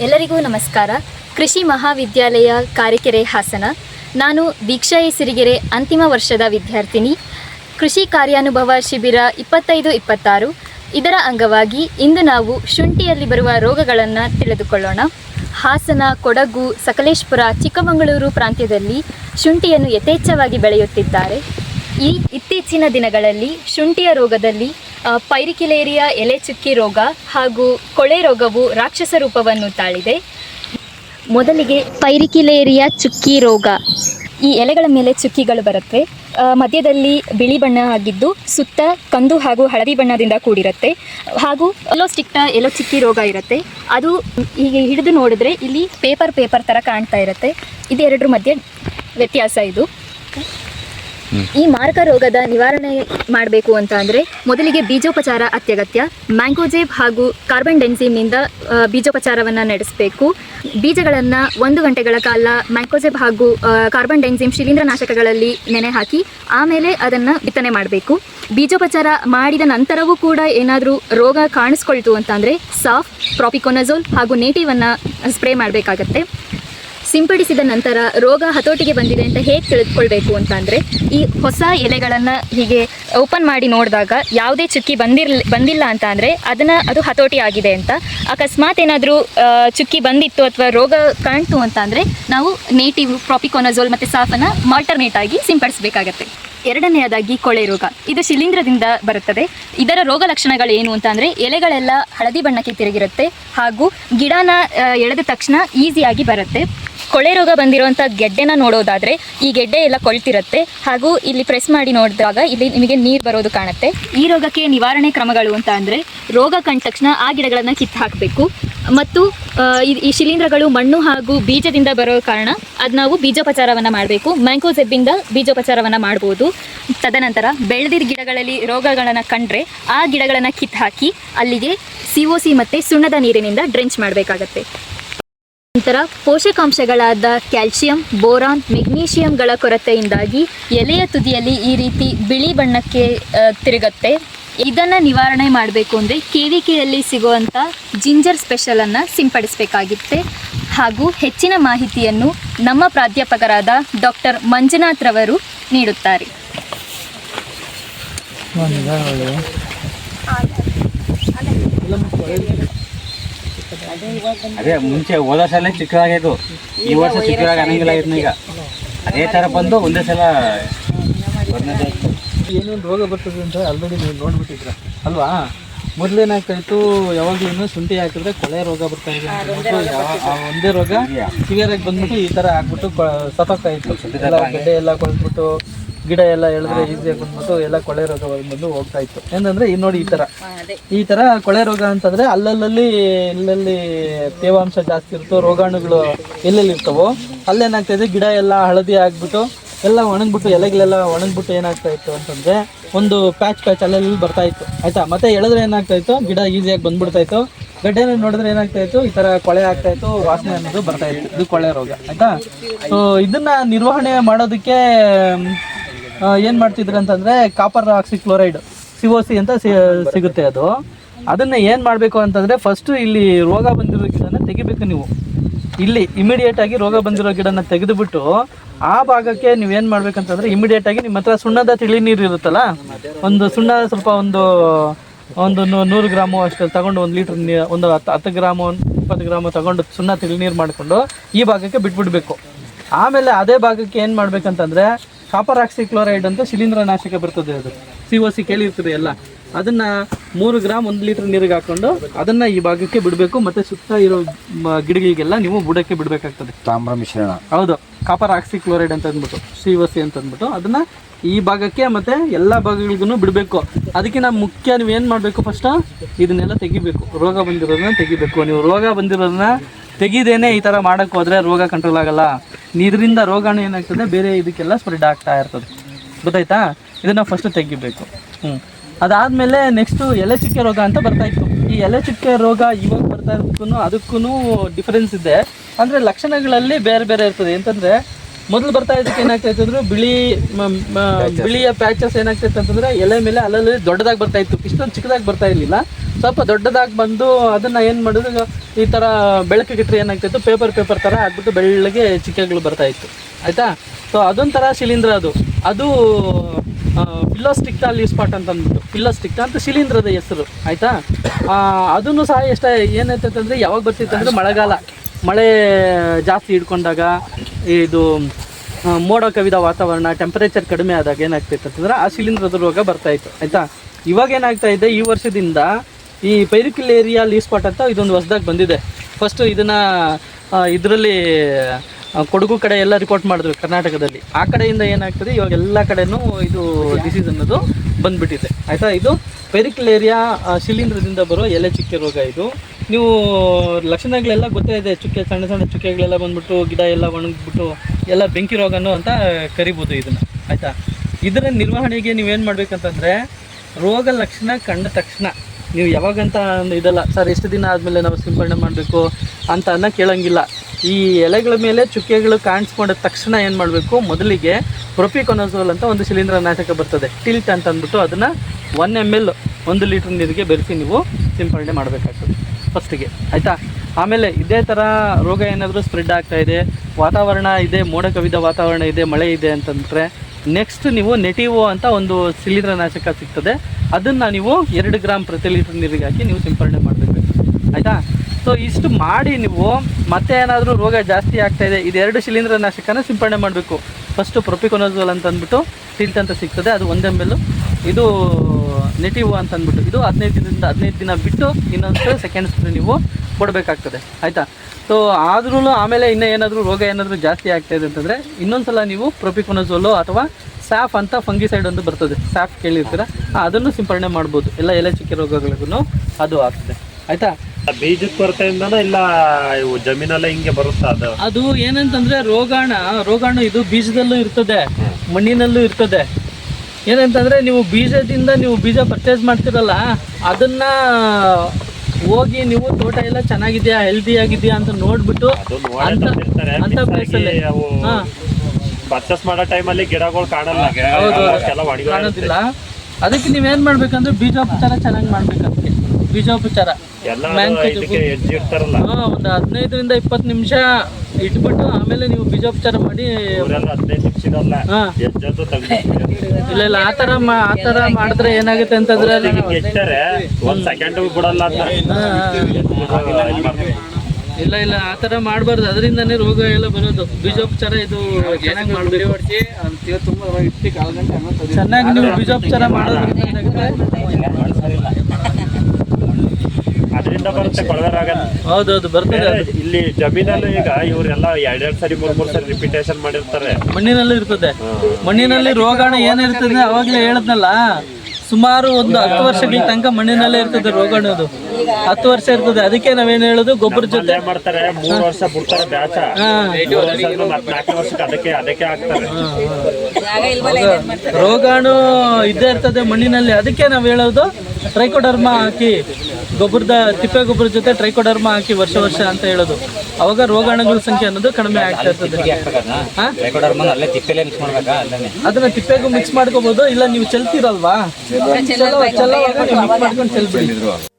ಎಲ್ಲರಿಗೂ ನಮಸ್ಕಾರ. ಕೃಷಿ ಮಹಾವಿದ್ಯಾಲಯ ಕಾರಿಕೆರೆ ಹಾಸನ. ನಾನು ದೀಕ್ಷಾ ಎ. ಸಿರಿಗೆರೆ, ಅಂತಿಮ ವರ್ಷದ ವಿದ್ಯಾರ್ಥಿನಿ. ಕೃಷಿ ಕಾರ್ಯಾನುಭವ ಶಿಬಿರ ಇಪ್ಪತ್ತೈದು ಇಪ್ಪತ್ತಾರು. ಇದರ ಅಂಗವಾಗಿ ಇಂದು ನಾವು ಶುಂಠಿಯಲ್ಲಿ ಬರುವ ರೋಗಗಳನ್ನು ತಿಳಿದುಕೊಳ್ಳೋಣ. ಹಾಸನ, ಕೊಡಗು, ಸಕಲೇಶ್ಪುರ, ಚಿಕ್ಕಮಗಳೂರು ಪ್ರಾಂತ್ಯದಲ್ಲಿ ಶುಂಠಿಯನ್ನು ಯಥೇಚ್ಛವಾಗಿ ಬೆಳೆಯುತ್ತಿದ್ದಾರೆ. ಈ ಇತ್ತೀಚಿನ ದಿನಗಳಲ್ಲಿ ಶುಂಠಿಯ ರೋಗದಲ್ಲಿ ಪೈರಿಕಿಲೇರಿಯಾ ಎಲೆ ಚುಕ್ಕಿ ರೋಗ ಹಾಗೂ ಕೊಳೆ ರೋಗವು ರಾಕ್ಷಸ ರೂಪವನ್ನು ತಾಳಿದೆ. ಮೊದಲಿಗೆ ಪೈರಿಕಿಲೇರಿಯಾ ಚುಕ್ಕಿ ರೋಗ. ಈ ಎಲೆಗಳ ಮೇಲೆ ಚುಕ್ಕಿಗಳು ಬರುತ್ತೆ. ಮಧ್ಯದಲ್ಲಿ ಬಿಳಿ ಬಣ್ಣ ಆಗಿದ್ದು ಸುತ್ತ ಕಂದು ಹಾಗೂ ಹಳದಿ ಬಣ್ಣದಿಂದ ಕೂಡಿರುತ್ತೆ. ಹಾಗೂ ಎಲೋಸ್ಟಿಕ್ಟ ಎಲೋ ಚುಕ್ಕಿ ರೋಗ ಇರುತ್ತೆ. ಅದು ಹೀಗೆ ಹಿಡಿದು ನೋಡಿದ್ರೆ ಇಲ್ಲಿ ಪೇಪರ್ ಪೇಪರ್ ಥರ ಕಾಣ್ತಾ ಇರುತ್ತೆ. ಇದೆರಡರ ಮಧ್ಯೆ ವ್ಯತ್ಯಾಸ ಇದು. ಈ ಮಾರಕ ರೋಗದ ನಿವಾರಣೆ ಮಾಡಬೇಕು ಅಂತ ಅಂದರೆ ಮೊದಲಿಗೆ ಬೀಜೋಪಚಾರ ಅತ್ಯಗತ್ಯ. ಮ್ಯಾಂಗೋಜೇಬ್ ಹಾಗೂ ಕಾರ್ಬನ್ ಡೆನ್ಸಿಮ್ನಿಂದ ನಿಂದ ಬೀಜೋಪಚಾರವನ್ನು ನಡೆಸಬೇಕು. ಬೀಜಗಳನ್ನು ಒಂದು ಗಂಟೆಗಳ ಕಾಲ ಮ್ಯಾಂಗೋಜೇಬ್ ಹಾಗೂ ಕಾರ್ಬನ್ ಡೆನ್ಸಿಮ್ ಶಿಲೀಂಧ್ರನಾಶಕಗಳಲ್ಲಿ ನೆನೆ ಹಾಕಿ ಆಮೇಲೆ ಅದನ್ನು ಬಿತ್ತನೆ ಮಾಡಬೇಕು. ಬೀಜೋಪಚಾರ ಮಾಡಿದ ನಂತರವೂ ಕೂಡ ಏನಾದರೂ ರೋಗ ಕಾಣಿಸ್ಕೊಳ್ತು ಅಂತಂದರೆ ಸಾಫ್ ಪ್ರಾಪಿಕೊನಜೋಲ್ ಹಾಗೂ ನೇಟಿವನ್ನು ಸ್ಪ್ರೇ ಮಾಡಬೇಕಾಗತ್ತೆ. ಸಿಂಪಡಿಸಿದ ನಂತರ ರೋಗ ಹತೋಟಿಗೆ ಬಂದಿದೆ ಅಂತ ಹೇಗೆ ತಿಳಿದುಕೊಳ್ಬೇಕು ಅಂತ ಅಂದರೆ, ಈ ಹೊಸ ಎಲೆಗಳನ್ನು ಹೀಗೆ ಓಪನ್ ಮಾಡಿ ನೋಡಿದಾಗ ಯಾವುದೇ ಚುಕ್ಕಿ ಬಂದಿರ್ಲ ಬಂದಿಲ್ಲ ಅಂತ ಅಂದರೆ ಅದನ್ನು ಅದು ಹತೋಟಿ ಆಗಿದೆ ಅಂತ. ಅಕಸ್ಮಾತ್ ಏನಾದರೂ ಚುಕ್ಕಿ ಬಂದಿತ್ತು ಅಥವಾ ರೋಗ ಕಾಣ್ತು ಅಂತ ಅಂದರೆ ನಾವು ನೇಟಿವ್ ಪ್ರಾಪಿಕೋನಜೋಲ್ ಮತ್ತು ಸಾಫನ್ನು ಮಾಲ್ಟರ್ನೇಟ್ ಆಗಿ ಸಿಂಪಡಿಸಬೇಕಾಗತ್ತೆ. ಎರಡನೆಯದಾಗಿ ಕೊಳೆ ರೋಗ. ಇದು ಶಿಲೀಂಧ್ರದಿಂದ ಬರುತ್ತದೆ. ಇದರ ರೋಗ ಲಕ್ಷಣಗಳು ಏನು ಅಂತ ಅಂದರೆ ಎಲೆಗಳೆಲ್ಲ ಹಳದಿ ಬಣ್ಣಕ್ಕೆ ತಿರುಗಿರುತ್ತೆ ಹಾಗೂ ಗಿಡನ ಎಳೆದ ತಕ್ಷಣ ಈಸಿಯಾಗಿ ಬರುತ್ತೆ. ಕೊಳೆ ರೋಗ ಬಂದಿರುವಂಥ ಗೆಡ್ಡೆನ ನೋಡೋದಾದರೆ ಈ ಗೆಡ್ಡೆ ಎಲ್ಲ ಕೊಳ್ತಿರುತ್ತೆ. ಹಾಗೂ ಇಲ್ಲಿ ಪ್ರೆಸ್ ಮಾಡಿ ನೋಡಿದಾಗ ಇಲ್ಲಿ ನಿಮಗೆ ನೀರು ಬರೋದು ಕಾಣುತ್ತೆ. ಈ ರೋಗಕ್ಕೆ ನಿವಾರಣೆ ಕ್ರಮಗಳು ಅಂತ ಅಂದರೆ ರೋಗ ಕಂಡ ತಕ್ಷಣ ಆ ಗಿಡಗಳನ್ನು ಕಿತ್ತು ಹಾಕಬೇಕು. ಮತ್ತು ಈ- ಶಿಲೀಂಧ್ರಗಳು ಮಣ್ಣು ಹಾಗೂ ಬೀಜದಿಂದ ಬರೋ ಕಾರಣ ಅದು ನಾವು ಬೀಜೋಪಚಾರವನ್ನು ಮಾಡಬೇಕು. ಮ್ಯಾಂಗೋ ಜೆಬ್ಬಿಂದ ಬೀಜೋಪಚಾರವನ್ನು ಮಾಡ್ಬೋದು. ತದನಂತರ ಬೆಳೆದಿದ್ದ ಗಿಡಗಳಲ್ಲಿ ರೋಗಗಳನ್ನು ಕಂಡ್ರೆ ಆ ಗಿಡಗಳನ್ನು ಕಿತ್ತು ಹಾಕಿ ಅಲ್ಲಿಗೆ ಸಿ ಒ ಸಿ ಮತ್ತು ಸುಣ್ಣದ ನೀರಿನಿಂದ ಡ್ರೆಂಚ್ ಮಾಡಬೇಕಾಗತ್ತೆ. ನಂತರ ಪೋಷಕಾಂಶಗಳಾದ ಕ್ಯಾಲ್ಸಿಯಂ, ಬೋರಾನ್, ಮೆಗ್ನೀಷಿಯಂಗಳ ಕೊರತೆಯಿಂದಾಗಿ ಎಲೆಯ ತುದಿಯಲ್ಲಿ ಈ ರೀತಿ ಬಿಳಿ ಬಣ್ಣಕ್ಕೆ ತಿರುಗತ್ತೆ. ಇದನ್ನು ನಿವಾರಣೆ ಮಾಡಬೇಕು ಅಂದರೆ ಕೆ ವಿ ಕೆಯಲ್ಲಿ ಸಿಗುವಂಥ ಜಿಂಜರ್ ಸ್ಪೆಷಲನ್ನು ಸಿಂಪಡಿಸಬೇಕಾಗಿತ್ತೆ. ಹಾಗೂ ಹೆಚ್ಚಿನ ಮಾಹಿತಿಯನ್ನು ನಮ್ಮ ಪ್ರಾಧ್ಯಾಪಕರಾದ ಡಾಕ್ಟರ್ ಮಂಜುನಾಥ್ ರವರು ನೀಡುತ್ತಾರೆ. ಅದೇ ಮುಂಚೆ ಹೋದ ಸಲ ಚಿಕ್ಕದಾಗಿದ್ದು ಈ ವರ್ಷ ಚಿಕ್ಕದಾಗ ಅನ್ನಂಗಿಲ್ಲ ಇದನ್ನ ಈಗ. ಅದೇ ಥರ ಬಂದು ಒಂದೇ ಸಲ ಏನೊಂದು ರೋಗ ಬರ್ತದೆ ಅಂತ ಆಲ್ರೆಡಿ ನೀವು ನೋಡ್ಬಿಟ್ಟಿದ್ರ? ಅಲ್ವಾ? ಮೊದ್ಲೇನಾಗ್ತಾ ಯಾವಾಗಲೂ ಶುಂಠಿ ಹಾಕಿದ್ರೆ ಕೊಳೆ ರೋಗ ಬರ್ತಾ ಇದೆ ಅಂತ ಆ ಒಂದೇ ರೋಗ ಸಿವಿಯರ್ ಆಗಿ ಬಂದ್ಬಿಟ್ಟು ಈ ತರ ಹಾಕ್ಬಿಟ್ಟು ಕೊ- ಸತ್ತೋಗ್ತಾ ಇತ್ತು ಎಲ್ಲ ಗಡ್ಡೆ ಎಲ್ಲ ಕೊಳ್ಬಿಟ್ಟು ಗಿಡ ಎಲ್ಲ ಎಳೆದ್ರೆ ಈಸಿಯಾಗಿ ಬಂದ್ಬಿಟ್ಟು ಎಲ್ಲ ಕೊಳೆ ರೋಗ ಬಂದು ಹೋಗ್ತಾ ಇತ್ತು. ಏನಂದ್ರೆ ಈ ನೋಡಿ ಈ ತರ. ಈ ತರ ಕೊಳೆ ರೋಗ ಅಂತಂದ್ರೆ ಅಲ್ಲಲ್ಲಿ ಎಲ್ಲೆಲ್ಲಿ ತೇವಾಂಶ ಜಾಸ್ತಿ ಇರುತ್ತೋ ರೋಗಾಣುಗಳು ಎಲ್ಲೆಲ್ಲಿ ಇರ್ತವೋ ಅಲ್ಲೇನಾಗ್ತಾ ಇದೆ ಗಿಡ ಎಲ್ಲ ಹಳದಿ ಆಗ್ಬಿಟ್ಟು ಎಲ್ಲ ಒಣಗ್ಬಿಟ್ಟು ಎಲೆಗಳೆಲ್ಲ ಒಣಗ್ಬಿಟ್ಟು ಏನಾಗ್ತಾ ಇತ್ತು ಅಂತಂದ್ರೆ ಒಂದು ಪ್ಯಾಚ್ ಪ್ಯಾಚ್ ಅಲ್ಲೆಲ್ಲಿ ಬರ್ತಾ ಇತ್ತು. ಆಯ್ತಾ? ಮತ್ತೆ ಎಳೆದ್ರೆ ಏನಾಗ್ತಾ ಇತ್ತು? ಗಿಡ ಈಸಿಯಾಗಿ ಬಂದ್ಬಿಡ್ತಾ ಇತ್ತು. ಗಡ್ಡೆನ ನೋಡಿದ್ರೆ ಏನಾಗ್ತಾ ಇತ್ತು? ಈ ತರ ಕೊಳೆ ಆಗ್ತಾ ಇತ್ತು ವಾಸನೆ ಅನ್ನೋದು ಬರ್ತಾ ಇತ್ತು. ಇದು ಕೊಳೆ ರೋಗ. ಆಯ್ತಾ? ಸೊ ಇದನ್ನ ನಿರ್ವಹಣೆ ಮಾಡೋದಕ್ಕೆ ಏನ್ ಮಾಡ್ತಿದ್ರು ಅಂತಂದ್ರೆ ಕಾಪರ್ ಆಕ್ಸಿಕ್ಲೋರೈಡ್ ಸಿ ಅಂತ ಸಿ- ಸಿಗುತ್ತೆ ಅದು. ಅದನ್ನ ಏನ್ ಮಾಡ್ಬೇಕು ಅಂತಂದ್ರೆ ಫಸ್ಟ್ ಇಲ್ಲಿ ರೋಗ ಬಂದಿರೋ ಗಿಡನ ತೆಗಿಬೇಕು ನೀವು. ಇಲ್ಲಿ ಇಮಿಡಿಯೇಟ್ ಆಗಿ ರೋಗ ಬಂದಿರೋ ಗಿಡನ ತೆಗೆದುಬಿಟ್ಟು ಆ ಭಾಗಕ್ಕೆ ನೀವೇನ್ ಮಾಡ್ಬೇಕಂತಂದ್ರೆ ಇಮಿಡಿಯೇಟ್ ಆಗಿ ನಿಮ್ಮ ಹತ್ರ ಸುಣ್ಣದ ತಿಳಿ ನೀರು ಇರುತ್ತಲ್ಲ, ಒಂದು ಸುಣ್ಣ ಸ್ವಲ್ಪ ಒಂದು ಒಂದು ನೂರು ಗ್ರಾಮು ಅಷ್ಟು ತಗೊಂಡು ಒಂದು ಲೀಟರ್ ನೀ ಒಂದು ಹತ್ತು ಹತ್ತು ಗ್ರಾಮು, ಇಪ್ಪತ್ತು ಗ್ರಾಮು ತಗೊಂಡು ಸುಣ್ಣ ತಿಳಿ ನೀರು ಮಾಡಿಕೊಂಡು ಈ ಭಾಗಕ್ಕೆ ಬಿಟ್ಬಿಡ್ಬೇಕು. ಆಮೇಲೆ ಅದೇ ಭಾಗಕ್ಕೆ ಏನು ಮಾಡ್ಬೇಕಂತಂದ್ರೆ ಕಾಪರ್ ಆಕ್ಸಿಕ್ಲೋರೈಡ್ ಅಂತ ಶಿಲೀಂಧ್ರನಾಶಕ ಬರ್ತದೆ ಅದು. ಸಿ ಒ ಸಿ ಕೇಳಿರ್ತದೆ ಎಲ್ಲ. ಅದನ್ನ ಮೂರು ಗ್ರಾಮ್ ಒಂದು ಲೀಟರ್ ನೀರಿಗೆ ಹಾಕೊಂಡು ಅದನ್ನ ಈ ಭಾಗಕ್ಕೆ ಬಿಡಬೇಕು. ಮತ್ತೆ ಸುತ್ತ ಇರೋ ಗಿಡಗಳಿಗೆಲ್ಲ ನೀವು ಬುಡಕ್ಕೆ ಬಿಡಬೇಕಾಗ್ತದೆ. ತಾಮ್ರ ಮಿಶ್ರಣ. ಹೌದು. ಕಾಪರ್ ಆಕ್ಸಿಕ್ಲೋರೈಡ್ ಅಂತ ಅಂದ್ಬಿಟ್ಟು ಸಿ ಒ ಸಿ ಅಂತ ಅಂದ್ಬಿಟ್ಟು ಅದನ್ನ ಈ ಭಾಗಕ್ಕೆ ಮತ್ತೆ ಎಲ್ಲ ಭಾಗಗಳಿಗೂ ಬಿಡಬೇಕು. ಅದಕ್ಕಿಂತ ಮುಖ್ಯ ನೀವು ಏನು ಮಾಡಬೇಕು ಫಸ್ಟ್ ಇದನ್ನೆಲ್ಲ ತೆಗಿಬೇಕು. ರೋಗ ಬಂದಿರೋದನ್ನ ತೆಗಿಬೇಕು. ನೀವು ರೋಗ ಬಂದಿರೋದನ್ನ ತೆಗಿದೇನೆ ಈ ಥರ ಮಾಡೋಕ್ಕೋದ್ರೆ ಹೋದ್ರೆ ರೋಗ ಕಂಟ್ರೋಲ್ ಆಗಲ್ಲ. ಇದರಿಂದ ರೋಗಾಣು ಏನಾಗ್ತದೆ, ಬೇರೆ ಇದಕ್ಕೆಲ್ಲ ಸ್ಪ್ರೆಡ್ ಆಗ್ತಾ ಇರ್ತದೆ. ಗೊತ್ತಾಯ್ತಾ? ಇದನ್ನ ಫಸ್ಟ್ ತೆಗಿಬೇಕು. ಹ್ಞೂ ಅದಾದಮೇಲೆ ನೆಕ್ಸ್ಟು ಎಲೆ ಚುಕ್ಕೆ ರೋಗ ಅಂತ ಬರ್ತಾ ಇತ್ತು. ಈ ಎಲೆ ಚುಕ್ಕೆ ರೋಗ ಇವಾಗ ಬರ್ತಾ ಇರೋದಕ್ಕೂ ಅದಕ್ಕೂ ಡಿಫರೆನ್ಸ್ ಇದೆ. ಅಂದರೆ ಲಕ್ಷಣಗಳಲ್ಲಿ ಬೇರೆ ಬೇರೆ ಇರ್ತದೆ. ಅಂತಂದರೆ ಮೊದಲು ಬರ್ತಾ ಇದಕ್ಕೆ ಏನಾಗ್ತಾ ಇತ್ತು ಅಂದ್ರೆ ಬಿಳಿ ಬಿಳಿಯ ಪ್ಯಾಚಸ್ ಏನಾಗ್ತಾ ಇತ್ತು ಅಂತಂದ್ರೆ ಎಲೆ ಮೇಲೆ ಅಲ್ಲಲ್ಲಿ ದೊಡ್ಡದಾಗಿ ಬರ್ತಾ ಇತ್ತು. ಇಷ್ಟೊಂದು ಚಿಕ್ಕದಾಗಿ ಬರ್ತಾ ಇರಲಿಲ್ಲ. ಸ್ವಲ್ಪ ದೊಡ್ಡದಾಗಿ ಬಂದು ಅದನ್ನ ಏನು ಮಾಡಿದ್ರು ಈ ತರ ಬೆಳಕಿಗಿಟ್ರೆ ಏನಾಗ್ತಾಯಿತ್ತು ಪೇಪರ್ ಪೇಪರ್ ತರ ಆಗ್ಬಿಟ್ಟು ಬೆಳ್ಳಗೆ ಚಿಕ್ಕಗಳು ಬರ್ತಾ ಇತ್ತು. ಆಯ್ತಾ? ಸೊ ಅದೊಂಥರ ಶಿಲೀಂಧ್ರ ಅದು. ಅದು ಪಿಲ್ಲೋ ಸ್ಟಿಕ್ ಅಲ್ಲಿ ಸ್ಪಾಟ್ ಅಂತ ಅಂದ್ಬಿಟ್ಟು. ಸ್ಟಿಕ್ ಅಂತ ಶಿಲೀಂಧ್ರದ ಹೆಸರು. ಆಯ್ತಾ? ಆ, ಅದನ್ನು ಸಹ ಎಷ್ಟ ಏನಾಯ್ತಂದ್ರೆ ಯಾವಾಗ ಬರ್ತಿತ್ತು ಅಂದ್ರೆ ಮಳೆಗಾಲ. ಮಳೆ ಜಾಸ್ತಿ ಹಿಡ್ಕೊಂಡಾಗ ಇದು ಮೋಡ ಕವಿದ ವಾತಾವರಣ ಟೆಂಪರೇಚರ್ ಕಡಿಮೆ ಆದಾಗ ಏನಾಗ್ತೈತೆ ಅಂತಂದ್ರೆ ಆ ಶಿಲೀಂಧ್ರದ ರೋಗ ಬರ್ತಾ ಇತ್ತು, ಆಯ್ತಾ? ಇವಾಗ ಏನಾಗ್ತಾ ಇದೆ, ಈ ವರ್ಷದಿಂದ ಈ ಪೈರಿಕಿಲೇರಿಯಾ ಲೀ ಸ್ಪಾಟ್ ಅಂತ ಇದೊಂದು ಹೊಸದಾಗಿ ಬಂದಿದೆ. ಫಸ್ಟು ಇದನ್ನು ಇದರಲ್ಲಿ ಕೊಡಗು ಕಡೆ ಎಲ್ಲ ರಿಪೋರ್ಟ್ ಮಾಡಿದ್ರು ಕರ್ನಾಟಕದಲ್ಲಿ. ಆ ಕಡೆಯಿಂದ ಏನಾಗ್ತದೆ, ಇವಾಗ ಎಲ್ಲ ಕಡೆನೂ ಇದು ಡಿಸೀಸ್ ಅನ್ನೋದು ಬಂದ್ಬಿಟ್ಟಿದೆ. ಆಯಿತಾ? ಇದು ಪೆರಿಕ್ಲೇರಿಯಾ ಶಿಲೀಂಧ್ರದಿಂದ ಬರೋ ಎಲೆ ಚಿಕ್ಕೆ ರೋಗ ಇದು. ನೀವು ಲಕ್ಷಣಗಳೆಲ್ಲ ಗೊತ್ತೇ ಇದೆ, ಚುಕ್ಕೆ, ಸಣ್ಣ ಸಣ್ಣ ಚುಕ್ಕೆಗಳೆಲ್ಲ ಬಂದ್ಬಿಟ್ಟು, ಗಿಡ ಎಲ್ಲ ಒಣಗಿಬಿಟ್ಟು, ಎಲ್ಲ ಬೆಂಕಿ ರೋಗನು ಅಂತ ಕರಿಬೋದು ಇದನ್ನು, ಆಯಿತಾ? ಇದರ ನಿರ್ವಹಣೆಗೆ ನೀವೇನು ಮಾಡಬೇಕಂತಂದರೆ, ರೋಗ ಲಕ್ಷಣ ಕಂಡ ತಕ್ಷಣ, ನೀವು ಯಾವಾಗಂತ ಇದಲ್ಲ, ಸರ್ ಎಷ್ಟು ದಿನ ಆದಮೇಲೆ ನಾವು ಸಿಂಪಡಣೆ ಮಾಡಬೇಕು ಅಂತ ಅನ್ನ ಕೇಳೋಂಗಿಲ್ಲ. ಈ ಎಲೆಗಳ ಮೇಲೆ ಚುಕ್ಕೆಗಳು ಕಾಣಿಸ್ಕೊಂಡ ತಕ್ಷಣ ಏನು ಮಾಡಬೇಕು? ಮೊದಲಿಗೆ ಪ್ರೊಪಿಕೊನೋಸೋಲ್ ಅಂತ ಒಂದು ಶಿಲೀಂಧ್ರ ನಾಶಕ ಬರ್ತದೆ, ಟಿಲ್ಟ್ ಅಂತ ಅಂದ್ಬಿಟ್ಟು ಅದನ್ನು ಒನ್ ಎಂ ಎಲ್, ಒಂದು ಲೀಟ್ರ್ ನೀರಿಗೆ ಬೆರೆಸಿ ನೀವು ಸಿಂಪಡಣೆ ಮಾಡಬೇಕಾಗ್ತದೆ. ಫಸ್ಟಿಗೆ, ಆಯಿತಾ? ಆಮೇಲೆ ಇದೇ ಥರ ರೋಗ ಏನಾದರೂ ಸ್ಪ್ರೆಡ್ ಆಗ್ತಾ ಇದೆ, ವಾತಾವರಣ ಇದೆ ಮೋಡ ಕವಿದ ವಾತಾವರಣ ಇದೆ, ಮಳೆ ಇದೆ ಅಂತಂದರೆ ನೆಕ್ಸ್ಟ್ ನೀವು ನೆಟಿವೋ ಅಂತ ಒಂದು ಶಿಲೀಂಧ್ರನಾಶಕ ಸಿಗ್ತದೆ. ಅದನ್ನು ನೀವು ಎರಡು ಗ್ರಾಮ್ ಪ್ರತಿ ಲೀಟರ್ ನೀರಿಗೆ ಹಾಕಿ ನೀವು ಸಿಂಪರಣೆ ಮಾಡಬೇಕು. ಆಯಿತಾ? ಸೊ ಇಷ್ಟು ಮಾಡಿ ನೀವು ಮತ್ತೆ ಏನಾದರೂ ರೋಗ ಜಾಸ್ತಿ ಆಗ್ತಾ ಇದೆ ಎರಡು ಶಿಲೀಂಧ್ರನಾಶಕನ ಸಿಂಪರಣೆ ಮಾಡಬೇಕು. ಫಸ್ಟು ಪ್ರೊಪಿಕೊನೋಸೋಲ್ ಅಂತ ಅಂದ್ಬಿಟ್ಟು ಅಂತ ಸಿಗ್ತದೆ, ಅದು ಒಂದು ಎಂ ಎಲ್ ಇದು ನೆಟಿವ್ ಅಂತ ಅಂದ್ಬಿಟ್ಟು ಇದು ಹದಿನೈದು ದಿನದಿಂದ ಹದಿನೈದು ದಿನ ಬಿಟ್ಟು ಇನ್ನೊಂದು ಸೆಕೆಂಡ್ ಸ್ಪ್ರೇ ನೀವು ಕೊಡಬೇಕಾಗ್ತದೆ ಆಯಿತಾ? ಸೊ ಆದ್ರೂ ಆಮೇಲೆ ಇನ್ನೂ ಏನಾದರೂ ರೋಗ ಏನಾದರೂ ಜಾಸ್ತಿ ಆಗ್ತಾ ಇದೆ ಅಂತಂದರೆ ಇನ್ನೊಂದ್ಸಲ ನೀವು ಪ್ರೊಪಿಕೊನಜೋಲು ಅಥವಾ ಸ್ಯಾಫ್ ಅಂತ ಫಂಗಿಸೈಡ್ ಒಂದು ಬರ್ತದೆ ಸ್ಯಾಫ್ ಕೇಳಿರ್ತೀರ ಅದನ್ನು ಸಿಂಪಡಣೆ ಮಾಡ್ಬೋದು. ಎಲ್ಲ ಎಲೆ ಚುಕ್ಕೆ ರೋಗಗಳಿಗೂ ಅದು ಆಗ್ತದೆ ಆಯಿತಾ? ಬೀಜದ ಕೊರತೆಯಿಂದನೋ ಇಲ್ಲ ಇವು ಜಮೀನಲ್ಲೇ ಹಿಂಗೆ ಬರುತ್ತಾ ಅದು? ಅದು ಏನಂತಂದ್ರೆ ರೋಗಾಣ ರೋಗಾಣು ಇದು ಬೀಜದಲ್ಲೂ ಇರ್ತದೆ ಮಣ್ಣಿನಲ್ಲೂ ಇರ್ತದೆ. ಏನಂತಂದ್ರೆ ನೀವು ಬೀಜದಿಂದ ನೀವು ಬೀಜ ಪರ್ಚೇಸ್ ಮಾಡ್ತಿರಲ್ಲ ಅದನ್ನ ಹೋಗಿ ನೀವು ತೋಟ ಎಲ್ಲ ಚೆನ್ನಾಗಿದೆಯಾ ಹೆಲ್ದಿ ಆಗಿದೆಯಾ ಅಂತ ನೋಡ್ಬಿಟ್ಟು ಅಂತ ಪ್ಲೇಸಲ್ಲಿ ಹಾ. ಪರ್ಚೇಸ್ ಮಾಡೋ ಟೈಮಲ್ಲಿ ಗಿಡಗಳು ಕಾಣಲ್ಲ. ಕಾಣೋದಿಲ್ಲ. ಅದಕ್ಕೆ ನೀವೇನ್ ಮಾಡ್ಬೇಕಂದ್ರೆ ಬೀಜೋಪಚಾರ ಚೆನ್ನಾಗಿ ಮಾಡ್ಬೇಕು ಅದಕ್ಕೆ. ಬೀಜೋಪಚಾರ. ಒಂದು ಹದಿನೈದರಿಂದ ಇಪ್ಪತ್ತು ನಿಮಿಷ ಇಟ್ಬಿಟ್ಟು ಆಮೇಲೆ ನೀವು ಬೀಜೋಪಚಾರ ಮಾಡಿ ಇಲ್ಲ ಇಲ್ಲ ಆ ಥರ ಮಾ ಆ ಥರ ಮಾಡಿದ್ರೆ ಏನಾಗುತ್ತೆ ಅಂತಂದ್ರೆ. ಇಲ್ಲ ಇಲ್ಲ ಆ ಥರ ಮಾಡಬಾರ್ದು. ಅದರಿಂದಾನೇ ರೋಗ ಎಲ್ಲ ಬರೋದು. ಬೀಜೋಪಚಾರ ಇದು ಚೆನ್ನಾಗಿ ಮಾಡಬೇಕು. ಚೆನ್ನಾಗಿ ನೀವು ಬೀಜೋಪಚಾರ ಮಾಡೋದ್ರಿಂದ ಬರುತ್ತೆ ಹೌದೌದು ಬರ್ತದೆ ಇಲ್ಲಿ ಜಮೀನಲ್ಲಿ ಈಗ ಇವರೆಲ್ಲ ಎರಡೆರಡು ಸರಿ ಮೂರ್ ಮೂರ್ ಸರಿ ರಿಪಿಟೇಷನ್ ಮಾಡಿರ್ತಾರೆ. ಮಣ್ಣಿನಲ್ಲಿ ಇರ್ತದೆ. ಮಣ್ಣಿನಲ್ಲಿ ರೋಗಾಣು ಏನಿರ್ತದೆ ಅವಾಗಲೇ ಹೇಳದ್ನಲ್ಲ? ಸುಮಾರು ಒಂದು ಹತ್ತು ವರ್ಷಗಳ ತನಕ ಮಣ್ಣಿನಲ್ಲೇ ಇರ್ತದೆ ರೋಗಾಣು ಅದು. ಹತ್ತು ವರ್ಷ ಇರ್ತದೆ. ಅದಕ್ಕೆ ನಾವೇನ್ ಹೇಳೋದು? ಗೊಬ್ಬರ ಜೊತೆ ಮಾಡ್ತಾರೆ ಮೂರ್ ವರ್ಷ ಬಿಡ್ತಾರೆ ಬ್ಯಾಚ. ವರ್ಷಕ್ಕೆ ಅದಕ್ಕೆ ಅದಕ್ಕೆ ಹಾಕ್ತಾರೆ. ರೋಗಾಣು ಇದ್ದೇ ಇರ್ತದೆ ಮಣ್ಣಿನಲ್ಲಿ. ಅದಕ್ಕೆ ನಾವು ಹೇಳೋದು ಟ್ರೈಕೋಡರ್ಮಾ ಹಾಕಿ. ಗೊಬ್ಬರದ ತಿಪ್ಪೆ ಗೊಬ್ಬರ ಜೊತೆ ಟ್ರೈಕೋಡರ್ಮ ಹಾಕಿ ವರ್ಷ ವರ್ಷ ಅಂತ ಹೇಳೋದು. ಅವಾಗ ರೋಗಾಣುಗಳ ಸಂಖ್ಯೆ ಅನ್ನೋದು ಕಡಿಮೆ ಆಗ್ತಾ ಇರ್ತದೆ. ಹಾ? ಅಲ್ಲೇ ತಿಪ್ಪೆಲೆ ಮಿಕ್ಸ್ ಅಲ್ಲೇ? ಅದನ್ನ ತಿಪ್ಪೆಗೂ ಮಿಕ್ಸ್ ಮಾಡ್ಕೋಬಹುದು ಇಲ್ಲ ನೀವು ಚೆಲ್ತೀರಲ್ವಾ? ಚೆಲ್ಲೋ ನೀವು ಮಿಕ್ಸ್ ಮಾಡ್ಕೊಂಡು ಚೆಲ್ಬಿಡಿ.